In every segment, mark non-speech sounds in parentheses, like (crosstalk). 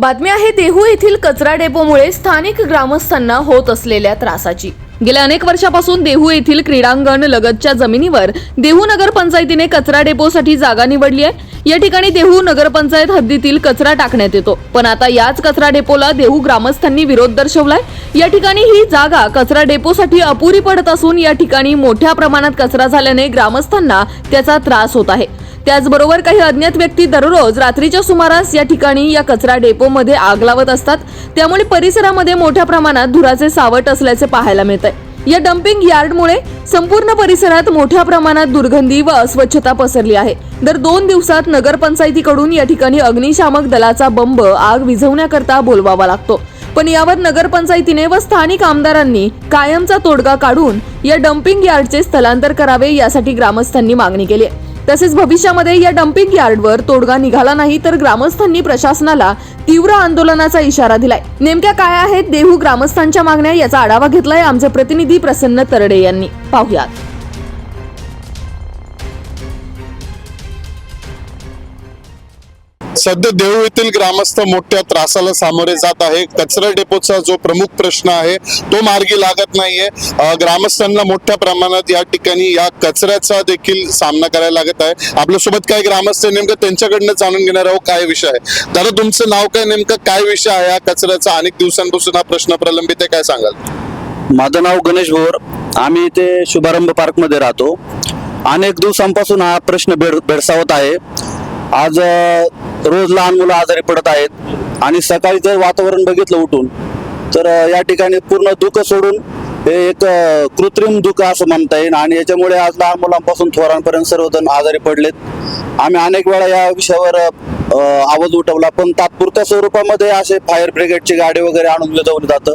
बातमी आहे देहू येथील कचरा डेपोमुळे स्थानिक ग्रामस्थांना होत असलेल्या त्रासाची. गेल्या अनेक वर्षापासून देहू येथील क्रीडांगण लगतच्या जमिनीवर देहू नगरपंचायतीने कचरा डेपोसाठी जागा निवडली आहे. या ठिकाणी देहू नगरपंचायत हद्दीतील कचरा टाकण्यात येतो. पण आता याच कचरा डेपोला देहू ग्रामस्थांनी विरोध दर्शवलाय. या ठिकाणी ही जागा कचरा डेपोसाठी अपुरी पडत असून या ठिकाणी मोठ्या प्रमाणात कचरा झाल्याने ग्रामस्थांना त्याचा त्रास होत आहे. त्याचबरोबर काही अज्ञात व्यक्ती दररोज रात्रीच्या सुमारास या ठिकाणी या कचरा डेपोमध्ये आग लावत असतात. त्यामुळे परिसरामध्ये मोठ्या प्रमाणात धुराचे सावट असल्याचे पाहायला मिळत आहे या डम्पिंग यार्डमुळे संपूर्ण परिसरात मोठ्या प्रमाणात दुर्गंधी व अस्वच्छता पसरली आहे. दर दोन दिवसात नगरपंचायतीकडून या ठिकाणी अग्निशामक दलाचा बंब आग विझवण्याकरता बोलवावा लागतो. पण यावर नगरपंचायतीने व स्थानिक आमदारांनी कायमचा तोडगा काढून या डम्पिंग यार्डचे स्थलांतर करावे यासाठी ग्रामस्थांनी मागणी केली आहे. तसेच भविष्यामध्ये या डम्पिंग यार्डवर तोडगा निघाला नाही तर ग्रामस्थांनी प्रशासनाला तीव्र आंदोलनाचा इशारा दिलाय. नेमक्या काय आहेत देहू ग्रामस्थांच्या मागण्या याचा आढावा घेतलाय आमचे प्रतिनिधी प्रसन्न तरडे यांनी. पाहुयात. सध्या देहू येथील ग्रामस्थ मोठ्या त्रासाला सामोरे जात आहे कचरा डेपोचा जो प्रमुख प्रश्न आहे तो मार्गी लागत नाहीये. ग्रामस्थांना मोठ्या प्रमाणात या ठिकाणी या कचऱ्याचा देखील सामना करायला लागत आहे. आपल्यासोबत काय ग्रामस्थ नेमकं त्यांच्याकडनं जाणून घेणार आहोत काय विषय आहे. दादा तुमचं नाव काय नेमकं काय विषय आहे या कचऱ्याचा? अनेक दिवसांपासून हा प्रश्न प्रलंबित आहे काय सांगाल? माझं नाव गणेश भोर. आम्ही इथे शुभारंभ पार्कमध्ये राहतो. अनेक दिवसांपासून हा प्रश्न भेड भेडसावत आहे. आज रोज लहान मुलं आजारी पडत आहेत. आणि सकाळी जर वातावरण बघितलं उठून तर या ठिकाणी पूर्ण दुःख सोडून हे एक कृत्रिम दुःख असं म्हणता येईल. आणि याच्यामुळे आज लहान मुलांपासून थोरांपर्यंत सर्वजण आजारी पडलेत. आम्ही अनेक वेळा या विषयावर आवाज उठवला. पण तात्पुरत्या स्वरूपामध्ये असे फायर ब्रिगेडची गाडी वगैरे आणून जाऊन जातं.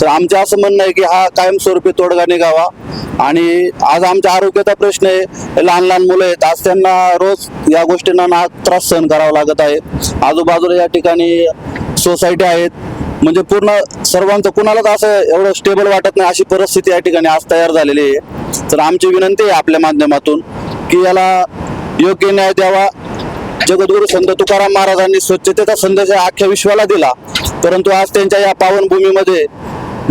तर आमचं असं म्हणणं आहे की हा कायमस्वरूपी तोडगा निघावा. आणि आज आमच्या आरोग्याचा प्रश्न आहे. लहान लहान मुलं आहेत. आज त्यांना रोज या गोष्टींना ना त्रास सहन करावा लागत आहे. आजूबाजूला या ठिकाणी सोसायटी आहेत. म्हणजे पूर्ण सर्वांचं कुणालाच असं एवढं स्टेबल वाटत नाही अशी परिस्थिती या ठिकाणी आज तयार झालेली आहे. तर आमची विनंती आहे आपल्या माध्यमातून की याला योग्य न्याय द्यावा. जगद्गुरु संत तुकाराम महाराजांनी स्वच्छतेचा संदेश अख्ख्या विश्वाला दिला. परंतु आज त्यांच्या या पावनभूमीमध्ये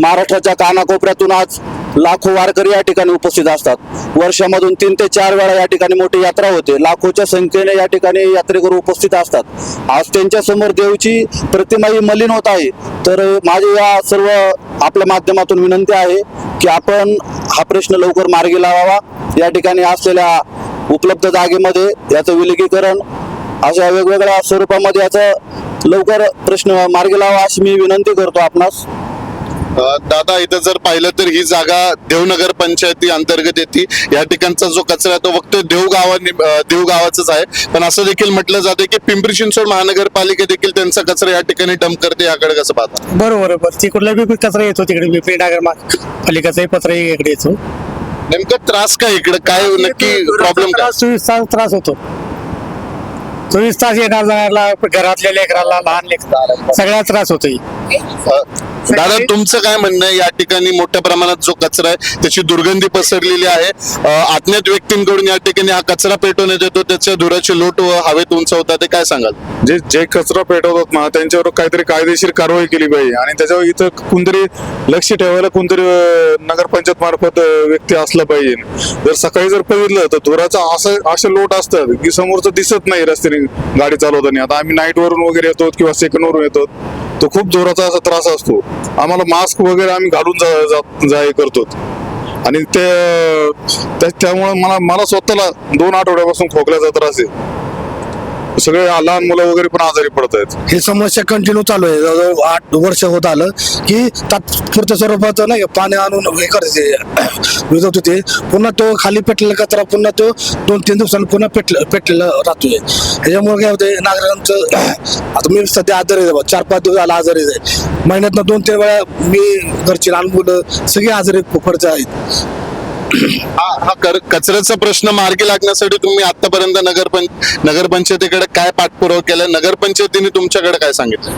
महाराष्ट्राच्या कानाकोपऱ्यातून आज लाखो वारकरी या ठिकाणी उपस्थित असतात. वर्षामधून तीन ते चार वेळा या ठिकाणी मोठी यात्रा होते. लाखोच्या संख्येने या ठिकाणी यात्रेकरू उपस्थित असतात. आज त्यांच्यासमोर देवची प्रतिमा ही मलिन होत आहे. तर माझी या सर्व आपल्या माध्यमातून विनंती आहे की आपण हा प्रश्न लवकर मार्गी लावावा. या ठिकाणी असलेल्या उपलब्ध जागेमध्ये याचं विलगीकरण अशा वेगवेगळ्या स्वरूपामध्ये याचा लवकर प्रश्न मार्गी लावा अशी मी विनंती करतो आपणास. दादा इथं जर पाहिलं तर ही जागा देवनगर पंचायती अंतर्गत येते. या ठिकाणचा जो कचरा आहे तो फक्त देव गावानी अं, देव गावाचाच आहे. पण असं देखील म्हटलं जाते की पिंपरी चिंचवड महानगरपालिका देखील त्यांचा कचरा या ठिकाणी डंप करते याकडे कसं पाहता? बरोबर तिकडला बी कचरा येतो? तिकडे पिंपरी नगर पालिकाचाही पत्र इकडे येतो. नेमकं त्रास काय इकडे? काय नक्की प्रॉब्लेम त्रास होतो. चोवीस तास येणार जाणारला घरातल्या लेकराला लहान लेकराला सगळ्या त्रास होतो दादा तुमचं काय म्हणणं आहे? या ठिकाणी मोठ्या प्रमाणात जो कचरा आहे त्याची दुर्गंधी पसरलेली आहे. अज्ञात व्यक्तींकडून या ठिकाणी हा कचरा पेटवण्यात येतो. त्याच्या धुराचे लोट व हवेत उंचवतात ते काय सांगाल? जे जे कचरा पेटवतात ना त्यांच्यावर काहीतरी कायदेशीर कारवाई केली पाहिजे. आणि त्याच्यावर इथं कोणतरी लक्ष ठेवायला कोणतरी नगरपंचायत मार्फत व्यक्ती असला पाहिजे. जर सकाळी जर बघितलं तर धुराचा असं असे लोट असतात की समोरचं दिसत नाही रस्त्याने गाडी चालवताना. आता आम्ही नाईट वरून वगैरे येतो किंवा सेकंड वरून येतो. तो खूप जोराचा असा त्रास असतो. आम्हाला मास्क वगैरे आम्ही घालून जा जा- जा हे करतो. आणि ते त्यामुळे मला मला स्वतःला दोन आठवड्यापासून खोकल्याचा त्रास आहे. सगळे लहान मुलं वगैरे पण आजारी पडत आहेत. ही समस्या कंटिन्यू चालू आहे. जवळजवळ आठ वर्ष होत आलं की तात्पुरत्या स्वरूपाचं नाही पाणी आणून हे करायचे. (coughs) विजवत होते. पुन्हा तो खाली पेटलेला कचरा पुन्हा तो दोन तीन दिवसांनी पुन्हा पेटलं पेटलेला राहतोय. ह्याच्यामुळे काय होते नागरिकांचं (coughs) आता मी सध्या आजारी आहे. चार पाच दिवस आला आजारी आहे. महिन्यातनं दोन तीन वेळा मी घरची लहान मुलं सगळी आजारी पडत आहेत. हा हा कर- कचऱ्याचा प्रश्न मार्गी लागण्यासाठी तुम्ही आतापर्यंत नगरपंच नगरपंचायतीकडे काय पाठपुरावा केला? नगरपंचायतीने तुमच्याकडे काय सांगितलं?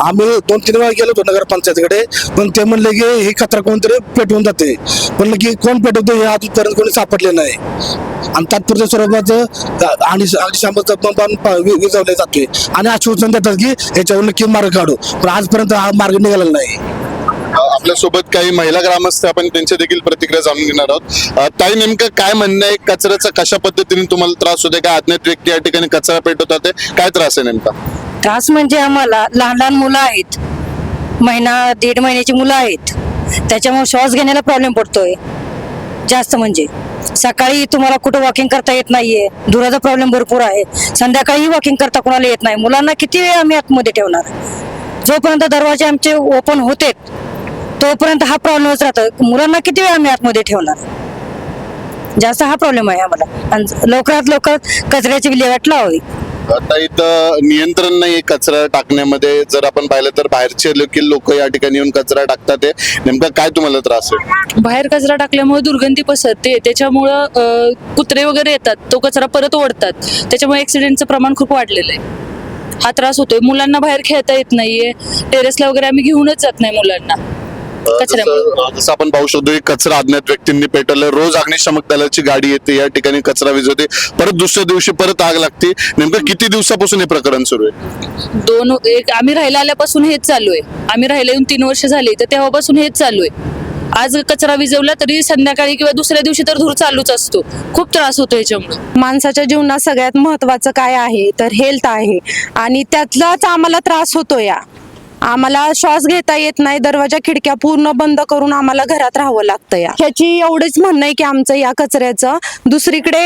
आम्ही दोन तीन वेळा गेलो होतो नगरपंचायतीकडे पण ते म्हणले की ही कचरा कोणतरी पेटवून जाते. म्हणलं की कोण पेटवते हे आजपर्यंत कोणी सापडले नाही. आणि तात्पुरत्या स्वरूपात आणि अग्निशामकचा पंप वि- विजवले जातोय. आणि आश्वासन देतात की याच्यावर नक्की मार्ग काढू. पण आजपर्यंत हा मार्ग निघालेला नाही. आपल्यासोबत काही महिला ग्रामस्थ आपण त्यांच्या देखील प्रतिक्रिया जाणून घेणार आहोत. ताई नेमकं काय म्हणणं आहे? कचऱ्याचा कशा पद्धतीने तुम्हाला त्रास होते काय अज्ञात व्यक्ती या ठिकाणी कचरा पेटवतात आहे? काय त्रास आहे नेमका? त्रास म्हणजे आम्हाला लहान लहान मुलं आहेत. महिना दीड महिन्याची मुलं आहेत. त्याच्यामुळे श्वास घेण्याला प्रॉब्लेम पडतोय. जास्त म्हणजे. सकाळी तुम्हाला कुठं वॉकिंग करता येत नाहीये. धुराचा प्रॉब्लेम भरपूर आहे. संध्याकाळी वॉकिंग करता कोणाला येत नाही. मुलांना किती वेळ आम्ही आतमध्ये ठेवणार? जोपर्यंत दरवाजे आमचे ओपन होते तोपर्यंत हा प्रॉब्लेमच राहतो. मुलांना किती वेळ आम्ही आतमध्ये ठेवणार? जास्त हा प्रॉब्लेम आहे आम्हाला. आणि लवकरात लवकर कचऱ्याची विल्हेवाट लावावी. आता इथं नियंत्रण नाही कचरा टाकण्यामध्ये. जर आपण पाहिलं तर बाहेरचे देखील लोक या ठिकाणी येऊन कचरा टाकतात नेमका काय तुम्हाला त्रास आहे? बाहेर कचरा टाकल्यामुळे दुर्गंधी पसरते. त्याच्यामुळं कुत्रे वगैरे येतात. तो कचरा परत ओढतात. त्याच्यामुळे ऍक्सिडेंटचं प्रमाण खूप वाढलेलं आहे. हा त्रास होतोय. मुलांना बाहेर खेळता येत नाहीये. टेरेसला वगैरे आम्ही घेऊनच जात नाही मुलांना. कचऱ्यामुळे जसं जसं आपण पाहू शकतो की कचरा अज्ञात व्यक्तींनी पेटवलं रोज अग्निशामक दलाची गाडी येते या ठिकाणी कचरा विजवते परत दुसऱ्या दिवशी परत आग लागते. नेमकं किती दिवसापासून हे प्रकरण सुरू आहे? दोन एक आम्ही राहायला आल्यापासून हेच चालू आहे. आम्ही राहायला येऊन तीन वर्ष झाली तर तेव्हापासून हेच चालू आहे. आज कचरा विजवला तरी संध्याकाळी किंवा दुसऱ्या दिवशी तर धूर चालूच असतो. खूप त्रास होतो याच्यामुळे. माणसाच्या जीवनात सगळ्यात महत्वाचं काय आहे? तर हेल्थ आहे. आणि त्यातलाच आम्हाला त्रास होतो या आम्हाला श्वास घेता येत नाही दरवाजा खिडक्या पूर्ण बंद करून आम्हाला घरात राहावं लागतं या. ह्याची एवढंच म्हणणं आहे की आमचं या कचऱ्याचं दुसरीकडे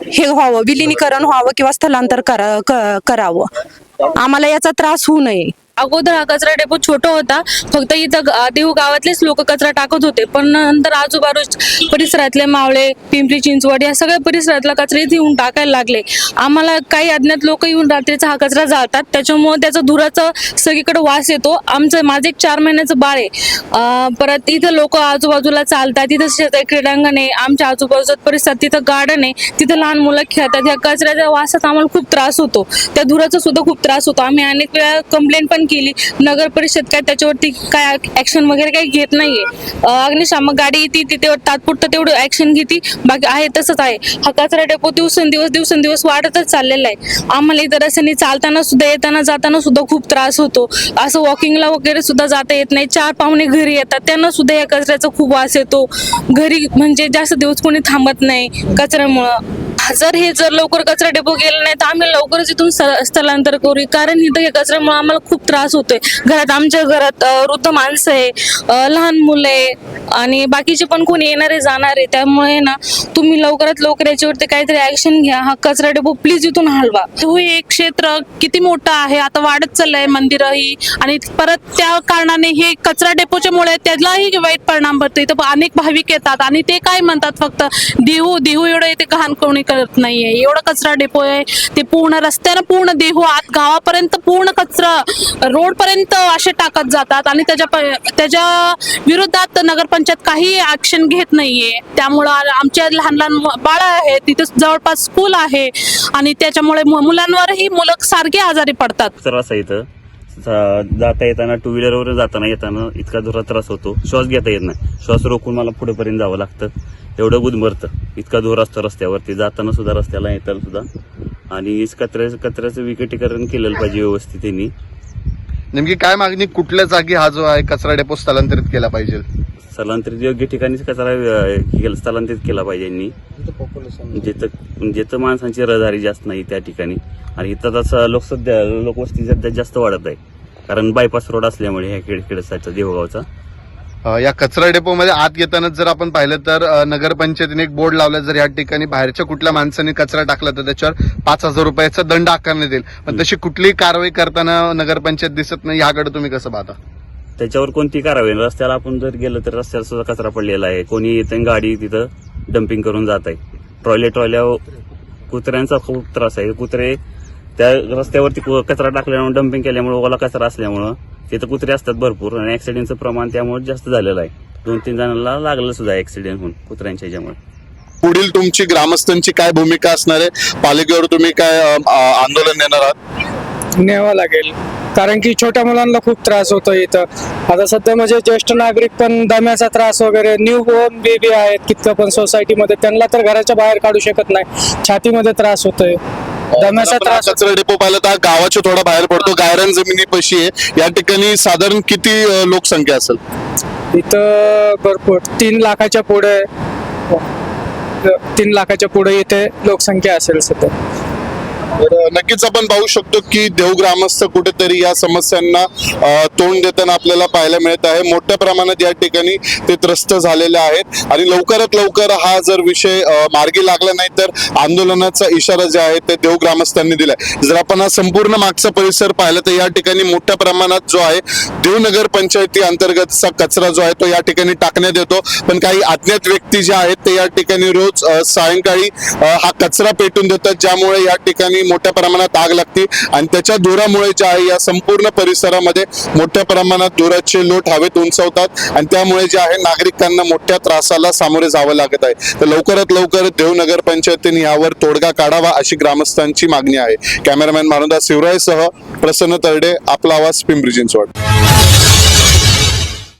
हे व्हावं विलिनीकरण व्हावं किंवा स्थलांतर करावं. आम्हाला याचा त्रास होऊ नये. अगोदर हा कचरा डेपो छोटा होता. फक्त इथं ग- देहू गावातलेच लोक कचरा टाकत होते. पण नंतर आजूबाजू परिसरातले मावळे पिंपरी चिंचवड या सगळ्या परिसरातला कचरा इथे येऊन टाकायला लागले. आम्हाला काही अज्ञात लोक येऊन रात्रीचा हा कचरा जाळतात. त्याच्यामुळे त्याचा धुराचा सगळीकडे वास येतो. आमचं माझं एक चार महिन्याचं बाळ आहे. परत इथं लोक आजूबाजूला चालतात. तिथं शेतात क्रीडांगण आहे. आमच्या आजूबाजूचा परिसर तिथं गार्डन आहे. तिथं लहान मुलं खेळतात. या कचऱ्याच्या वासात आम्हाला खूप त्रास होतो. त्या धुराचा सुद्धा खूप त्रास होतो. आम्ही अनेक वेळा कंप्लेंट पण केली. नगर परिषद काय त्याच्यावरती काय ऍक्शन वगैरे काही घेत नाहीये. अग्निशामक गाडी येते तिथे तात्पुरतं तेवढं ऍक्शन घेते. बाकी आहे तसंच आहे. हा कचरा डेपो दिवसेंदिवस दिवसेंदिवस वाढतच चाललेला आहे. आम्हाला इतर रस्त्याने चालताना सुद्धा येताना जाताना सुद्धा खूप त्रास होतो. असं वॉकिंगला वगैरे सुद्धा जाता येत नाही. चार पाहुणे घरी येतात. त्यांना सुद्धा या कचऱ्याचा खूप वास येतो. घरी म्हणजे जास्त दिवस कोणी थांबत नाही कचऱ्यामुळं. जर हे जर लवकर कचरा डेपो गेला नाही तर आम्ही लवकरच इथून स- स्थलांतर करू कारण इथं हे कचऱ्यामुळे आम्हाला खूप त्रास होतोय. घरात आमच्या घरात वृद्ध माणसं आहे लहान मुलं आहे आणि बाकीचे पण कोणी येणारे जाणारे त्यामुळे ना तुम्ही लवकरात लवकर याच्यावरती काहीतरी ऍक्शन घ्या. हा कचरा डेपो प्लीज इथून हलवा. तो हे क्षेत्र किती मोठं आहे? आता वाढत चाललंय मंदिरही आणि परत त्या कारणाने हे कचरा डेपोच्या मुळे त्यालाही वाईट परिणाम पडतो इथं अनेक भाविक येतात आणि ते काय म्हणतात फक्त देहू देहू एवढं इथे घाण कोणी करत नाहीये. एवढा कचरा डेपो आहे. ते पूर्ण रस्त्यानं पूर्ण देहू आत गावापर्यंत पूर्ण कचरा रोड पर्यंत असे टाकत जातात आणि त्याच्या त्याच्या विरोधात नगरपंचायत काही ऍक्शन घेत नाहीये. त्यामुळं आमच्या लहान लहान बाळ आहेत तिथे जवळपास स्कूल आहे आणि त्याच्यामुळे मुलांवरही मुलं सारखे आजारी पडतात. जाता येताना टू व्हीलरवर जाताना येताना इतका जोरात त्रास होतो. श्वास घेता येत नाही. श्वास रोखून मला पुढेपर्यंत जावं लागतं. एवढं गुदमरतं. इतका धूर असतो रस्त्यावरती. जाताना सुद्धा रस्त्याला येताना सुद्धा. आणि इस कचऱ्याचं कचऱ्याचं विकटीकरण केलेलं पाहिजे व्यवस्थित त्यांनी नेमकी काय मागणी? कुठल्या जागी हा जो आहे कचरा डेपो स्थलांतरित केला पाहिजे? स्थलांतरित योग्य ठिकाणीच कचरा स्थलांतरित केला पाहिजे यांनी. जिथं जिथं माणसांची रहदारी जास्त नाही त्या ठिकाणी. आणि इथं तसं लोकसध्या लोकवस्ती सध्या जास्त वाढत आहे. कारण बायपास रोड असल्यामुळे ह्या खेडखेडसाचा देवगावचा. अ, या कचरा डेपोमध्ये आत येतानाच जर आपण पाहिलं तर अ, नगरपंचायतीने एक बोर्ड लावला जर या ठिकाणी बाहेरच्या कुठल्या माणसाने कचरा टाकला तर त्याच्यावर पाच हजार रुपयाचा दंड आकारण्यात येईल. पण तशी कुठलीही कारवाई करताना नगरपंचायत दिसत नाही याकडे तुम्ही कसं पाहता? त्याच्यावर कोणती कारवाई नाही. रस्त्याला आपण जर गेलं तर रस्त्याला सुद्धा कचरा पडलेला आहे. कोणी येते गाडी तिथं डम्पिंग करून जात आहे. ट्रॉल्या ट्रॉल्या कुत्र्यांचा खूप त्रास आहे. कुत्रे त्या रस्त्यावरती कु- कचरा टाकल्यामुळे डम्पिंग केल्यामुळे ओला कचरा असल्यामुळं तिथं कुत्रे असतात भरपूर आणि ऍक्सिडेंटचं प्रमाण त्यामुळे जास्त झालेलं आहे. दोन तीन जणांना लागलं सुद्धा ऍक्सिडेंट होऊन कुत्र्यांच्या ह्याच्यामुळे पुढील तुमची ग्रामस्थांची काय भूमिका असणार आहे? पालिकेवर तुम्ही काय आंदोलन देणार आहात? न्यावं लागेल. कारण की छोट्या मुलांना खूप त्रास होतो इथं. आता सध्या म्हणजे ज्येष्ठ नागरिक पण दम्याचा त्रास वगैरे न्यू बोर्न बेबी आहेत कितकं पण सोसायटीमध्ये त्यांना तर घराच्या बाहेर काढू शकत नाही. छातीमध्ये त्रास होतोय. दम्याचा आपण हा त्रास कचरा डेपो पाहिला तर हा गावाच्या थोडा बाहेर पडतो. गायरान जमिनीपाशी आहे. या ठिकाणी साधारण किती अ, लोकसंख्या असेल? इथं भरपूर. तीन लाखाच्या पुढे तीन लाखाच्या पुढे इथे लोकसंख्या असेल सध्या. नक्कीच आपण पाहू शकतो की देवग्रामस्थ कुठेतरी या समस्यांना तोंड देताना आपल्याला पाहायला मिळत आहे. मोठ्या प्रमाणात या ठिकाणी ते त्रस्त झालेले आहेत. आणि लवकरात लवकर हा जर विषय मार्गी लागला नाही तर आंदोलनाचा इशारा जे आहे ते देवग्रामस्थांनी दिलाय. जर आपण हा संपूर्ण मागचा परिसर पाहिला तर या ठिकाणी मोठ्या प्रमाणात जो आहे देवनगर पंचायती अंतर्गतचा कचरा जो आहे तो या ठिकाणी टाकण्यात येतो. पण काही अज्ञात व्यक्ती जे आहेत ते या ठिकाणी रोज सायंकाळी हा कचरा पेटून देतात. ज्यामुळे या ठिकाणी मोठ्या प्रमाणात आग लागते आणि त्याच्या धुरामुळे जे आहे या संपूर्ण परिसरामध्ये मोठ्या प्रमाणात धुराचे लोट हवेत उंचवतात आणि त्यामुळे जे आहे नागरिकांना मोठ्या त्रासाला सामोरे जावं लागत आहे. तर लवकरात लवकर देवनगर पंचायतीने यावर तोडगा काढावा अशी ग्रामस्थांची मागणी आहे. कॅमेरामॅन मारुदा शिवरायसह प्रसन्न तरडे आपला आवाज पिंपरी चिंचवड.